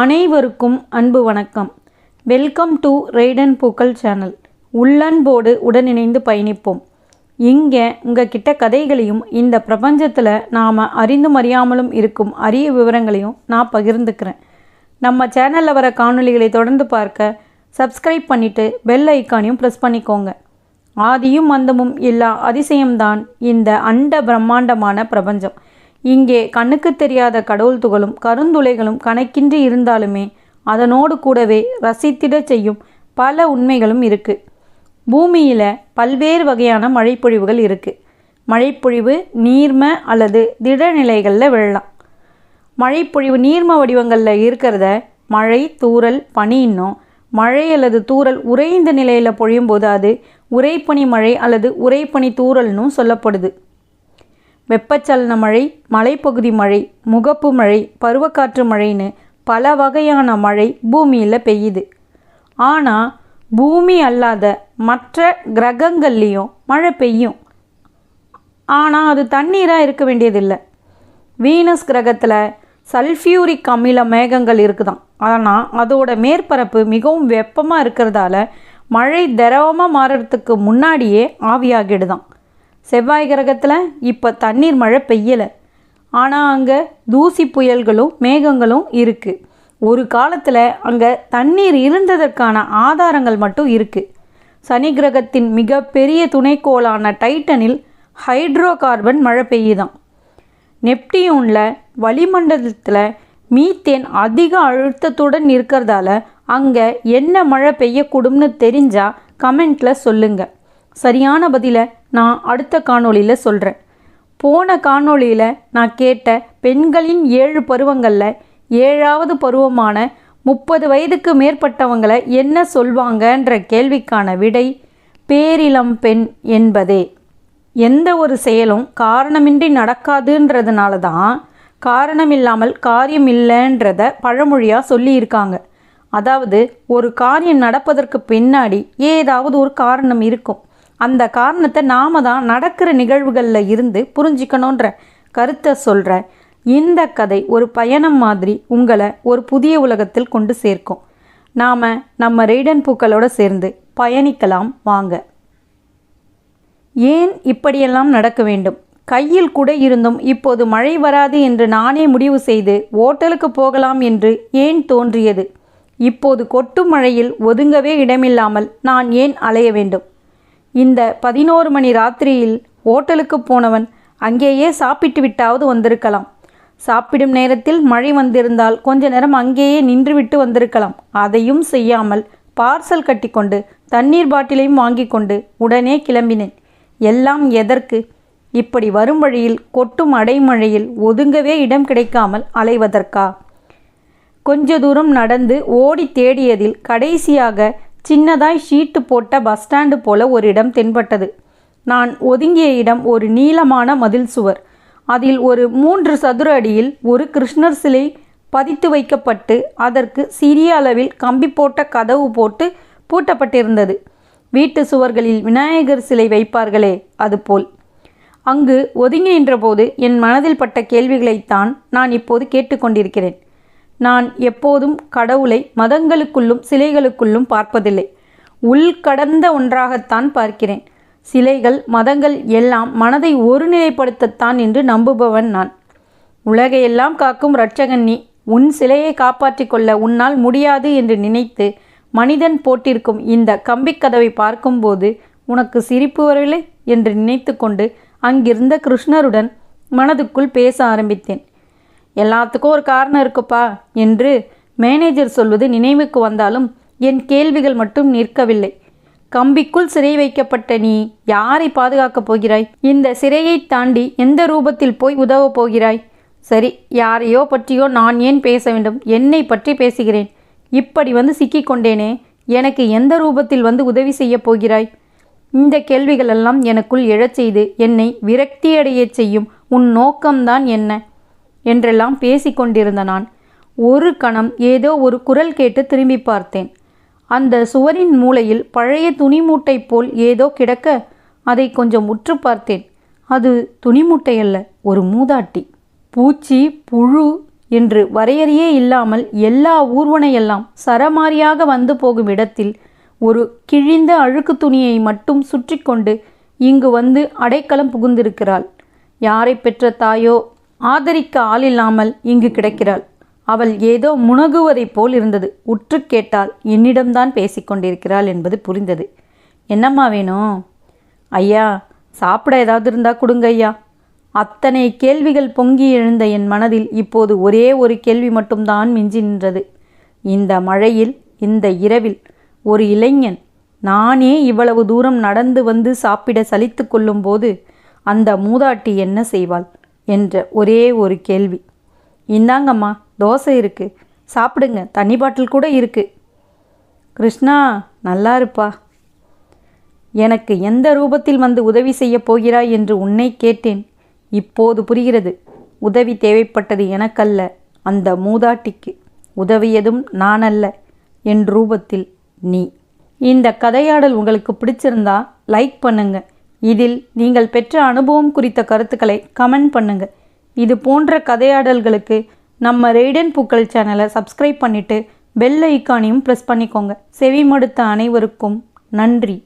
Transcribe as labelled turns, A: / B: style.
A: அனைவருக்கும் அன்பு வணக்கம். வெல்கம் டு ரெய்டன் பூக்கள் சேனல் உள்ளன்போடு உடனிணைந்து பயணிப்போம். இங்கே உங்கள் கிட்ட கதைகளையும் இந்த பிரபஞ்சத்தில் நாம் அறிந்தும் அறியாமலும் இருக்கும் அரிய விவரங்களையும் நான் பகிர்ந்துக்கிறேன். நம்ம சேனலில் வர காணொளிகளை தொடர்ந்து பார்க்க சப்ஸ்கிரைப் பண்ணிவிட்டு பெல் ஐக்கானையும் ப்ரெஸ் பண்ணிக்கோங்க. ஆதியும் அந்தமும் இல்லா அதிசயம்தான் இந்த அண்ட பிரம்மாண்டமான பிரபஞ்சம். இங்கே கண்ணுக்கு தெரியாத கடவுள் துகளும் கருந்துளைகளும் கணக்கின்றி இருந்தாலுமே அதனோடு கூடவே ரசித்திடச் செய்யும் பல உண்மைகளும் இருக்கு. பூமியில் பல்வேறு வகையான மழைப்பொழிவுகள் இருக்கு. மழைப்பொழிவு நீர்ம அல்லது திடநிலைகளில் விழலாம். மழைப்பொழிவு நீர்ம வடிவங்களில் இருக்கிறத மழை தூறல் பனின்னும் மழை அல்லது தூறல் உறைந்த நிலையில் பொழியும் போது அது உறைப்பனி மழை அல்லது உறைப்பனி தூறல்னும் சொல்லப்படுது. வெப்பச்சலன மழை மலைப்பகுதி மழை முகப்பு மழை பருவக்காற்று மழைன்னு பல வகையான மழை பூமியில் பெய்யுது. ஆனால் பூமி அல்லாத மற்ற கிரகங்கள்லேயும் மழை பெய்யும். ஆனால் அது தண்ணீராக இருக்க வேண்டியதில்லை. வீனஸ் கிரகத்தில் சல்ஃபியூரிக் அமில மேகங்கள் இருக்குதாம் ஆனால் அதோட மேற்பரப்பு மிகவும் வெப்பமாக இருக்கிறதால மழை திரவமாக மாறுறதுக்கு முன்னாடியே ஆவியாகிடுதான். செவ்வாய் கிரகத்தில் இப்போ தண்ணீர் மழை பெய்யலை. ஆனால் அங்கே தூசி புயல்களும் மேகங்களும் இருக்குது ஒரு காலத்தில் அங்கே தண்ணீர் இருந்ததற்கான ஆதாரங்கள் மட்டும் இருக்குது சனி கிரகத்தின் மிகப்பெரிய துணைக்கோளான டைட்டனில் ஹைட்ரோ கார்பன் மழை பெய்யுதான். நெப்டியூனில் வளிமண்டலத்தில் மீத்தேன் அதிக அழுத்தத்துடன் இருக்கிறதால அங்கே என்ன மழை பெய்யக்கூடும்னு தெரிஞ்சால் கமெண்ட்டில் சொல்லுங்கள் சரியான பதிலை நான் அடுத்த காணொளியில் சொல்கிறேன் போன காணொளியில் நான் கேட்ட பெண்களின் ஏழு பருவங்களில் ஏழாவது பருவமான முப்பது வயதுக்கு மேற்பட்டவங்களை என்ன சொல்வாங்கன்ற கேள்விக்கான விடை பேரிளம் பெண் என்பதே. எந்த ஒரு செயலும் காரணமின்றி நடக்காதுன்றதுனால தான் காரணம் இல்லாமல் காரியம் இல்லைன்றத பழமொழியாக சொல்லியிருக்காங்க. அதாவது ஒரு காரியம் நடப்பதற்கு பின்னாடி ஏதாவது ஒரு காரணம் இருக்கும். அந்த காரணத்தை நாம தான் நடக்கிற நிகழ்வுகளில் இருந்து புரிஞ்சிக்கணுன்ற கருத்தை சொல்கிற இந்த கதை ஒரு பயணம் மாதிரி உங்களை ஒரு புதிய உலகத்தில் கொண்டு சேர்க்கும். நாம் நம்ம ரெய்டன் பூக்களோடு சேர்ந்து பயணிக்கலாம் வாங்க. ஏன் இப்படியெல்லாம் நடக்க வேண்டும்? கையில் கூட இருந்தும் இப்போது மழை வராது என்று நானே முடிவு செய்து ஓட்டலுக்கு போகலாம் என்று ஏன் தோன்றியது? இப்போது கொட்டும் மழையில் ஒதுங்கவே இடமில்லாமல் நான் ஏன் அலைய வேண்டும்? இந்த பதினோரு மணி ராத்திரியில் ஓட்டலுக்கு போனவன் அங்கேயே சாப்பிட்டு விட்டாவது வந்திருக்கலாம். சாப்பிடும் நேரத்தில் மழை வந்திருந்தால் கொஞ்ச நேரம் அங்கேயே நின்றுவிட்டு வந்திருக்கலாம். அதையும் செய்யாமல் பார்சல் கட்டிக்கொண்டு தண்ணீர் பாட்டிலையும் வாங்கி கொண்டு உடனே கிளம்பினேன். எல்லாம் எதற்கு? இப்படி வரும் வழியில் கொட்டும் அடைமழையில் ஒதுங்கவே இடம் கிடைக்காமல் அலைவதற்கா? கொஞ்ச தூரம் நடந்து ஓடி தேடியதில் கடைசியாக சின்னதாய் ஷீட்டு போட்ட பஸ் ஸ்டாண்டு போல ஒரு இடம் தென்பட்டது. நான் ஒதுங்கிய இடம் ஒரு நீளமான மதில் சுவர். அதில் ஒரு மூன்று சதுர அடியில் ஒரு கிருஷ்ணர் சிலை பதித்து வைக்கப்பட்டு அதற்கு சிறிய அளவில் கம்பி போட்ட கதவு போட்டு பூட்டப்பட்டிருந்தது. வீட்டு சுவர்களில் விநாயகர் சிலை வைப்பார்களே அதுபோல் அங்கு ஒதுங்கி நின்றபோது என் மனதில் பட்ட கேள்விகளைத்தான் நான் இப்போது கேட்டுக்கொண்டிருக்கிறேன். நான் எப்போதும் கடவுளை மதங்களுக்குள்ளும் சிலைகளுக்குள்ளும் பார்ப்பதில்லை. உள்கடந்த ஒன்றாகத்தான் பார்க்கிறேன். சிலைகள் மதங்கள் எல்லாம் மனதை ஒருநிலைப்படுத்தத்தான் என்று நம்புபவன் நான். உலகையெல்லாம் காக்கும் இரட்சகன் நீ. உன் சிலையை காப்பாற்றிக் கொள்ள உன்னால் முடியாது என்று நினைத்து மனிதன் போட்டிருக்கும் இந்த கம்பிக்கதவை பார்க்கும்போது உனக்கு சிரிப்பு வரவில்லை? என்று நினைத்து கொண்டு அங்கிருந்த கிருஷ்ணருடன் மனதுக்குள் பேச ஆரம்பித்தேன். எல்லாத்துக்கும் ஒரு காரணம் இருக்குப்பா என்று மேனேஜர் சொல்வது நினைவுக்கு வந்தாலும் என் கேள்விகள் மட்டும் நிற்கவில்லை. கம்பிக்குள் சிறை வைக்கப்பட்ட நீ யாரை பாதுகாக்கப் போகிறாய்? இந்த சிறையை தாண்டி எந்த ரூபத்தில் போய் உதவப் போகிறாய்? சரி யாரையோ பற்றியோ நான் ஏன் பேச வேண்டும்? என்னை பற்றி பேசுகிறேன். இப்படி வந்து சிக்கிக்கொண்டேனே எனக்கு எந்த ரூபத்தில் வந்து உதவி செய்யப் போகிறாய்? இந்த கேள்விகளெல்லாம் எனக்குள் எழச் செய்து என்னை விரக்தியடையச் செய்யும் உன் நோக்கம்தான் என்ன? என்றெல்லாம் பேசிக்கொண்டிருந்த நான் ஒரு கணம் ஏதோ ஒரு குரல் கேட்டு திரும்பி பார்த்தேன். அந்த சுவரின் மூலையில் பழைய துணி மூட்டை போல் ஏதோ கிடக்க அதை கொஞ்சம் உற்று பார்த்தேன். அது துணி மூட்டை அல்ல ஒரு மூதாட்டி. பூச்சி புழு என்று வரையறையே இல்லாமல் எல்லா ஊர்வனையெல்லாம் சரமாரியாக வந்து போகும் இடத்தில் ஒரு கிழிந்த அழுக்கு துணியை மட்டும் சுற்றி கொண்டு இங்கு வந்து அடைக்கலம் புகுந்திருக்கிறாள். யாரை பெற்ற தாயோ ஆதரிக்க ஆளில்லாமல் இங்கு கிடக்கிறாள். அவள் ஏதோ முணகுவதைப் போல் இருந்தது. உற்று கேட்டால் என்னிடம்தான் பேசிக்கொண்டிருக்கிறாள் என்பது புரிந்தது. என்னம்மா வேணும் ஐயா சாப்பிட ஏதாவது இருந்தால் கொடுங்க ஐயா. அத்தனை கேள்விகள் பொங்கி எழுந்த என் மனதில் இப்போது ஒரே ஒரு கேள்வி மட்டும்தான் மிஞ்சி நின்றது. இந்த மழையில் இந்த இரவில் ஒரு இளைஞன் நானே இவ்வளவு தூரம் நடந்து வந்து சாப்பிட சலித்து கொள்ளும்போது அந்த மூதாட்டி என்ன செய்வாள்? என்ற ஒரே ஒரு கேள்வி. இந்தாங்கம்மா தோசை இருக்கு. சாப்பிடுங்க தண்ணி பாட்டில் கூட இருக்கு. கிருஷ்ணா நல்லா இருப்பா. எனக்கு எந்த ரூபத்தில் வந்து உதவி செய்யப் போகிறாய் என்று உன்னை கேட்டேன். இப்போது புரிகிறது. உதவி தேவைப்பட்டது எனக்கல்ல அந்த மூதாட்டிக்கு. உதவியதும் நான் அல்ல என் ரூபத்தில் நீ. இந்த கதையாடல் உங்களுக்கு பிடிச்சிருந்தா லைக் பண்ணுங்கள் இதில் நீங்கள் பெற்ற அனுபவம் குறித்த கருத்துக்களை கமெண்ட் பண்ணுங்க. இது போன்ற கதையாடல்களுக்கு நம்ம ரெய்டன் பூக்கள் சேனலை சப்ஸ்கிரைப் பண்ணிட்டு பெல் ஐக்கானையும் ப்ரெஸ் பண்ணிக்கோங்க. செவி மடுத்த அனைவருக்கும் நன்றி.